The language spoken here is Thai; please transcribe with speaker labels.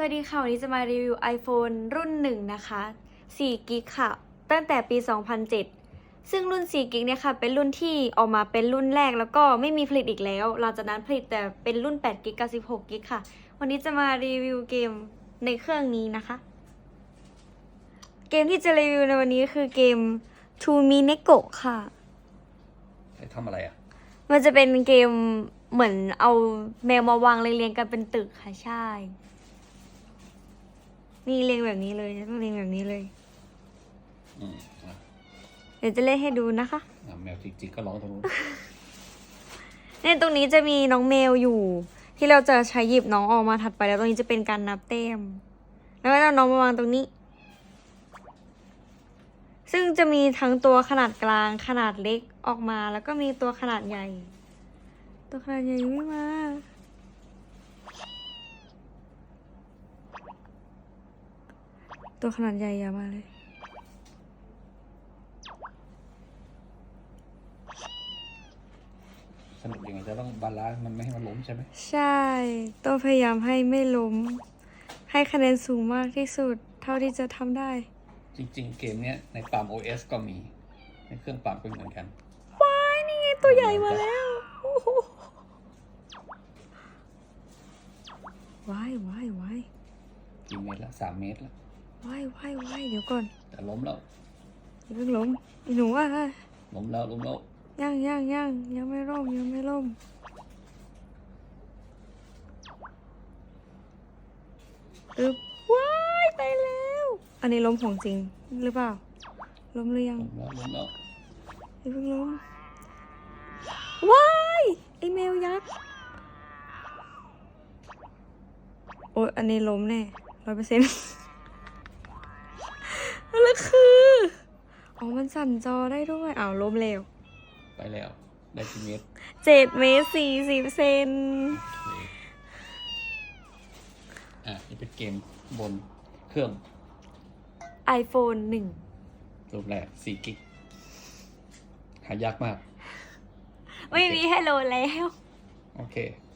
Speaker 1: สวัสดีค่ะ วันนี้จะมารีวิว iPhone รุ่นหนึ่งนะคะ4กิกค่ะ ตั้งแต่ปี 2007 ซึ่งรุ่น4กิกเนี่ยค่ะ เป็นรุ่นที่ออกมาเป็นรุ่นแรกแล้วก็ไม่มีผลิตอีกแล้ว หลังจากนั้นผลิตแต่เป็นรุ่น8กิกกับ16กิกค่ะ วันนี้จะมารีวิวเกมในเครื่องนี้นะคะ เกมที่จะรีวิวในวันนี้คือเกม To Me n e k o ค่ะ
Speaker 2: ให้ทำอะไรอะ
Speaker 1: มันจะเป็นเกมเหมือนเอาแมวมาวางเรียงๆกันเป็นตึกค่ะใช่ นี่เรียงแบบนี้เลยต้องเรียงแบบนี้เลย
Speaker 2: อืมอะ
Speaker 1: เดี๋ยวจะเล่นให้ดูนะคะ
Speaker 2: อะแมวจริงๆก็ร้องตรงนู้น
Speaker 1: เนี่ยตรงนี้จะมีน้องแมวอยู่ ที่เราจะใช้หยิบน้องออกมาถัดไปแล้วตรงนี้จะเป็นการนับแต้ม แล้วก็เอาน้องมาวางตรงนี้ ซึ่งจะมีทั้งตัวขนาดกลางขนาดเล็กออกมา แล้วก็มีตัวขนาดใหญ่ ตัวขนาดใหญ่ยังไม่มา ตัวขนาดใหญ่อย่ามาเลย
Speaker 2: สนุกยังไงจะต้องบาลานซ์มันไม่ให้มันล้มใช่ไหม
Speaker 1: ใช่ต้องพยายามให้ไม่ล้ม ให้คะแนนสูงมากที่สุด เท่าที่จะทำได้
Speaker 2: จริง ๆ เกมเนี้ยในปาม OS ก็มี ในเครื่องปามก็เหมือนกัน
Speaker 1: ว้าย นี่ไงตัวใหญ่มาแล้วโอ้โหว้ายว้ายว้าย
Speaker 2: กี่เมตรละสามเมตรละ
Speaker 1: ว้ายว้ายว้ายเดี๋ยวก่อน
Speaker 2: แต่ล้มแล้ว
Speaker 1: อย่าเพิ่งล้มอีหนูว่า
Speaker 2: ล้มแล้วล้มแล้ว
Speaker 1: ย่างย่างย่างยังไม่ล่มยังไม่ล่มอึบว้ายไปแล้ว อันนี้ล้มของจริงหรือเปล่า ล้มหรือยัง
Speaker 2: ล้มแล้วล้มแล้ว
Speaker 1: อย่าเพิ่งล้มว้ายไอแมวยักษ์โอ้ยอันนี้ล้มแน่ร้อยเปอร์เซ็นต์แล้ว คือ อ๋อ มันสั่นจอได้ด้วยอ้าวล้มเร็ว
Speaker 2: ไปแล้ว ได้กี่เมตร
Speaker 1: เจ็ดเมตรสี่สิบเซน
Speaker 2: โอเคอะนี่เป็นเกมบนเครื่อง
Speaker 1: iPhone หนึ่ง
Speaker 2: รูปแรก4กิก หายากมาก
Speaker 1: ไม่มีให้โหลดแล้ว
Speaker 2: โอเค
Speaker 1: บาย